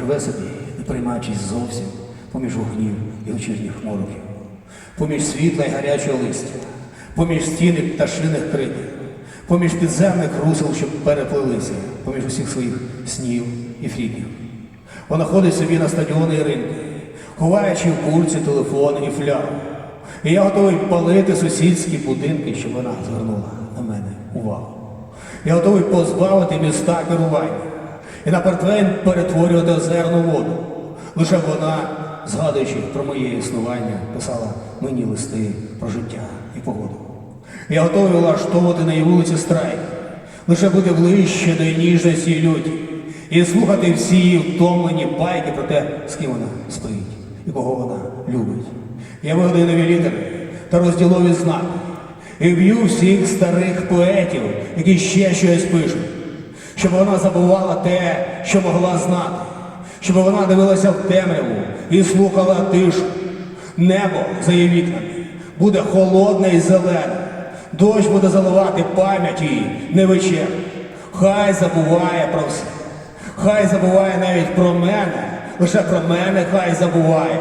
живе собі, не приймаючись зовсім поміж вогнів і вечірніх мороків, поміж світла й гарячого листя, поміж стіни пташиних криків, поміж підземних русел, що переплилися, поміж усіх своїх снів і фріків. Вона ходить собі на стадіони і ринки, ховаючи в курці телефон і флягу. І я готовий палити сусідські будинки, щоб вона звернула на мене увагу. Я готовий позбавити міста керування і на портвейн перетворювати озерну воду. Лише вона, згадуючи про моє існування, писала мені листи про життя і погоду. Я готовий влаштовувати на її вулиці страйк, лише бути ближче до ніжності і люті, і слухати всі її втомлені байки про те, з ким вона спить і кого вона любить. Я вигадаю нові літери та розділові знаки. І б'ю всіх старих поетів, які ще щось пишуть, щоб вона забувала те, що могла знати, щоб вона дивилася в темряву і слухала тишу. Небо за її вікнами буде холодне і зелене. Дощ буде заливати пам'ять її невичерпно. Хай забуває про все. Хай забуває навіть про мене, лише про мене хай забуває.